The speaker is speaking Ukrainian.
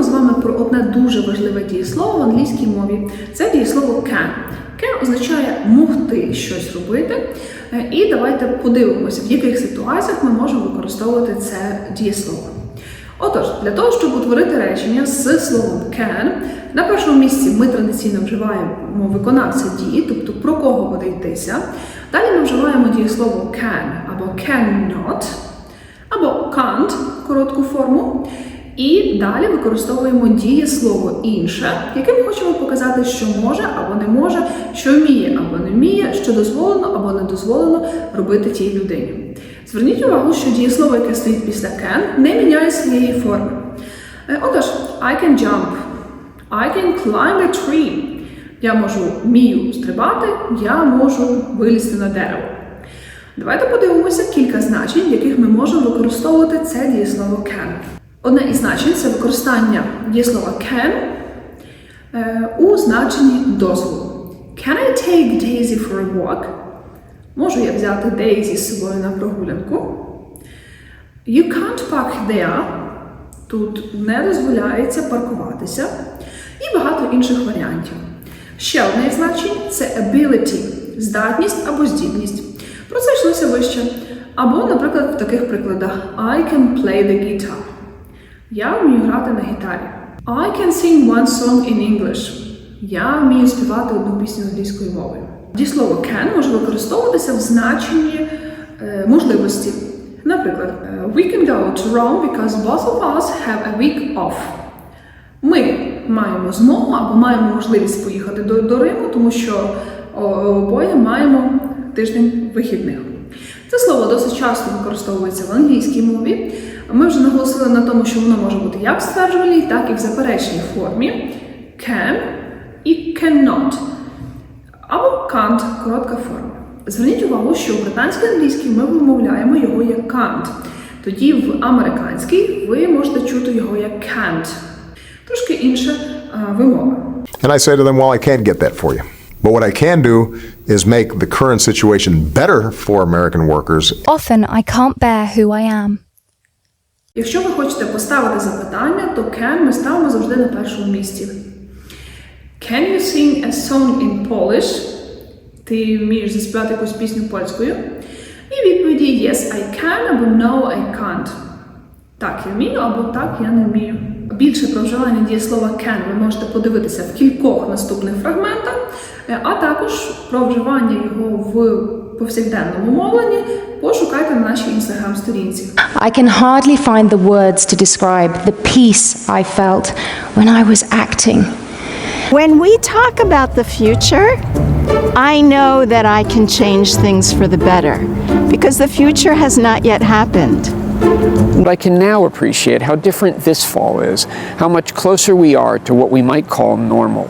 Поговоримо з вами про одне дуже важливе дієслово в англійській мові. Це дієслово can. Can означає могти щось робити. Е, І давайте подивимося, в яких ситуаціях ми можемо використовувати це дієслово. Отож, для того, щоб утворити речення з словом can, на першому місці ми традиційно вживаємо виконавця дії, тобто про кого буде йтися. Далі ми вживаємо дієслово can або cannot, або can't, коротку форму. І далі використовуємо дієслово інше, яким хочемо показати, що може або не може, що вміє або не вміє, що дозволено або не дозволено робити тій людині. Зверніть увагу, що дієслово, яке стоїть після can, не міняє своєї форми. Е, Отож, I can jump, I can climb a tree. Я можу вмію стрибати, я можу вилізти на дерево. Давайте подивимося кілька значень, в яких ми можемо використовувати це дієслово can. Одне із значень це використання дієслова can е, у значенні дозволу. Can I take Daisy for a walk? Можу я взяти Daisy з собою на прогулянку? You can't park there. Тут не дозволяється паркуватися. І багато інших варіантів. Ще одне із значень це ability – здатність або здібність. Про це йшлося вище. Або, наприклад, в таких прикладах I can play the guitar. Я вмію грати на гітарі. I can sing one song in English. Я вмію співати одну пісню англійською мовою. Дієслово can може використовуватися в значенні е, можливості. Наприклад, е, we can go to Rome because both of us have a week off. Ми маємо змогу або маємо можливість поїхати до, до Риму, тому що обоє маємо тиждень вихідних. Це слово досить часто використовується в англійській мові. Ми вже наголосили на тому, що воно може бути як в стверджувальній, так і в заперечній формі. Can і cannot. Або can't – коротка форма. Зверніть увагу, що в британській англійській ми вимовляємо його як can't. Тоді в американській ви можете чути його як can't. Трошки інша а, вимова. And I say to them, well, I can't get that for you. But what I can do is make the current situation better for American workers Often I can't bear who I am. Якщо ви хочете поставити запитання, то can ми ставимо завжди на першому місці. Can you sing a song in Polish? Ти вмієш заспівати якусь пісню польською? І відповіді Yes, I can або No, I can't. Так, я вмію або так, я не вмію. Більше про вживання дієслова can ви можете подивитися в кількох наступних фрагментах, е, а також про вживання його в повсякденному мовленні пошукайте на нашій інстаграм-сторінці. I can hardly find the words to describe the peace I felt when I was acting. When we talk about the future, I know that I can change things for the better because the future has not yet happened. And I can now appreciate how different this fall is, how much closer we are to what we might call normal.